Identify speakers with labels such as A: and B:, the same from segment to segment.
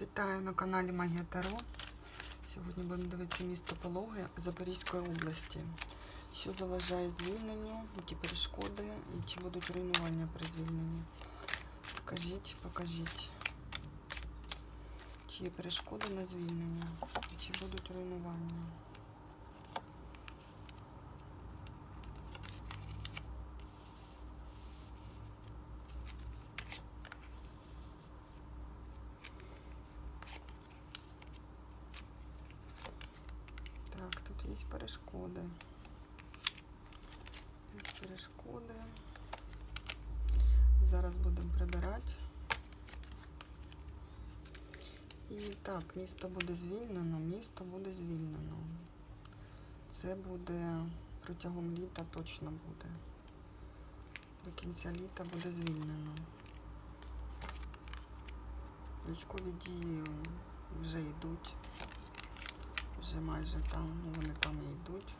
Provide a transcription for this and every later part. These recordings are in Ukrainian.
A: Вітаю на каналі Магія Таро. Сьогодні будемо дивитися місто Пологи Запорізької області. Що заважає звільненню, які перешкоди і чи будуть руйнування при звільненні. Скажіть, покажіть, чи є перешкоди на звільнення, і чи будуть руйнування. Є перешкоди. Перешкоди. Зараз будемо прибирати. І так, місто буде звільнено, місто буде звільнено. Це буде протягом літа точно буде. До кінця літа буде звільнено. Військові дії вже йдуть. Вже майже там, ну вони там і йдуть.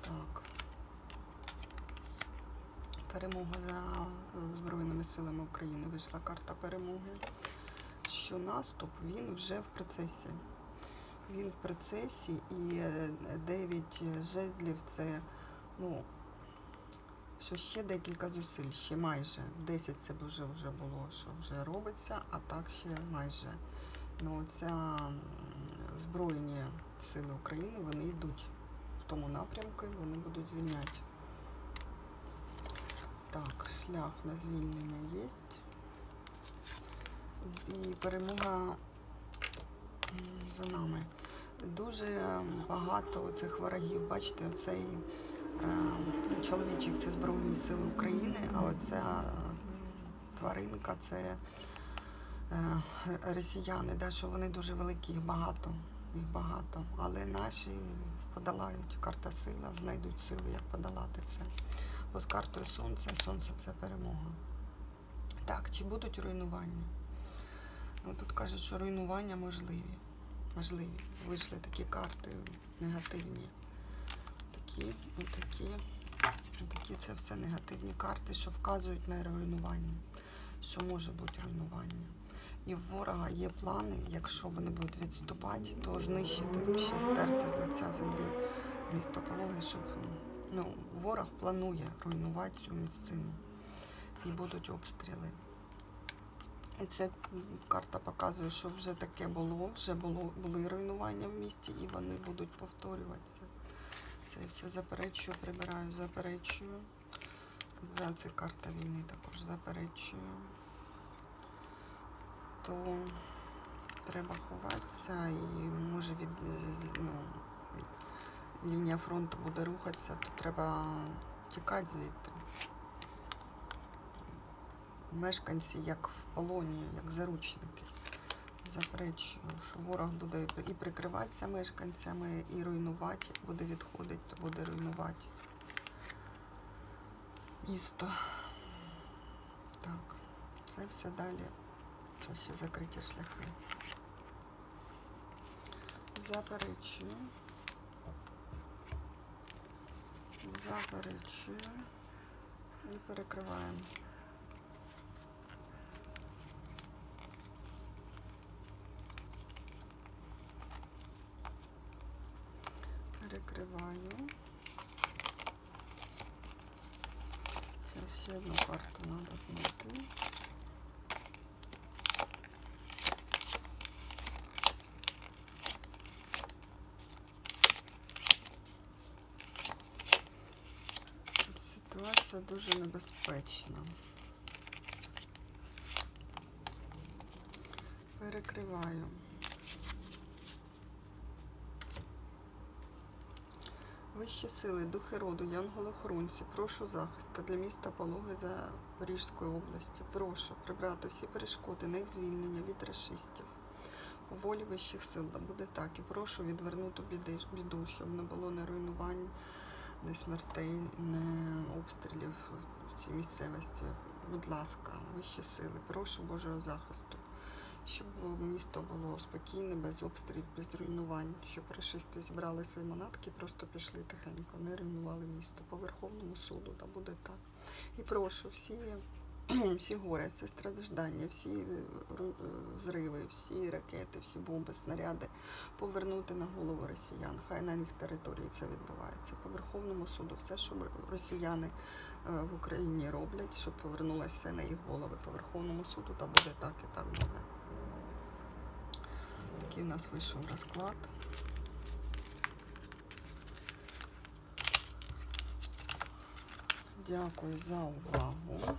A: Так. Перемога за е, Збройними силами України. Вийшла карта перемоги. Що наступ, він вже в процесі. Він в процесі і 9 жезлів це, ну, що ще декілька зусиль, ще майже. 10 це вже, вже було, що вже робиться, а так ще майже. Ну, ця Збройні сили України, вони йдуть в тому напрямку, вони будуть звільняти. Так, шлях на звільнення є. І перемога за нами. Дуже багато цих ворогів. Бачите, оцей е, чоловічик це Збройні Сили України, а оця тваринка це е, росіяни, да, що вони дуже великі, багато, їх багато. Але наші подолають карта сила, знайдуть сили, як подолати це. Бо з картою сонця, сонце це перемога. Так, чи будуть руйнування? Ну, тут кажуть, що руйнування можливі. Можливі. Вийшли такі карти негативні. Такі, отакі, отакі це все негативні карти, що вказують на руйнування, що може бути руйнування. І в ворога є плани, якщо вони будуть відступати, то знищити, ще стерти з лиця землі місто Пологи, щоб ну, ворог планує руйнувати цю місцину. І будуть обстріли. І це карта показує, що вже таке було, вже було, були руйнування в місті, і вони будуть повторюватися. Це все заперечую, прибираю, заперечую. За це карта війни також заперечую. То треба ховатися і може від ну, лінія фронту буде рухатися, то треба тікати звідти. Мешканці як в полоні, як заручники. Заперечую, що ворог буде і прикриватися мешканцями, і руйнувати, як буде відходити, то буде руйнувати місто. Так, це все далі. Це ще закриті шляхи. Заперечую. Заперечую. І перекриваємо. Перекриваю. Зараз ще одну карту треба знайти. Ситуація дуже небезпечна. Перекриваю. Вищі сили, духи роду, янголи-охоронці, прошу захисту для міста Пологи Запорізької області. Прошу прибрати всі перешкоди на їх звільнення від расистів. По волі вищих сил буде так. І прошу відвернути біду, щоб не було ні ні смертей, не обстрілів в цій місцевості. Будь ласка, вищі сили, прошу Божого захисту щоб місто було спокійне, без обстрілів, без руйнувань, щоб рашисти зібрали свої манатки, просто пішли тихенько, не руйнували місто по Верховному суду, та буде так. І прошу всі всі горе, все страждання, всі е, е, зриви, всі ракети, всі бомби, снаряди повернути на голову росіян. Хай на їх території це відбувається. По Верховному суду все, що росіяни е, в Україні роблять, щоб повернулося все на їх голови. По Верховному суду та буде так і так буде. Такий у нас вийшов розклад. Дякую за увагу.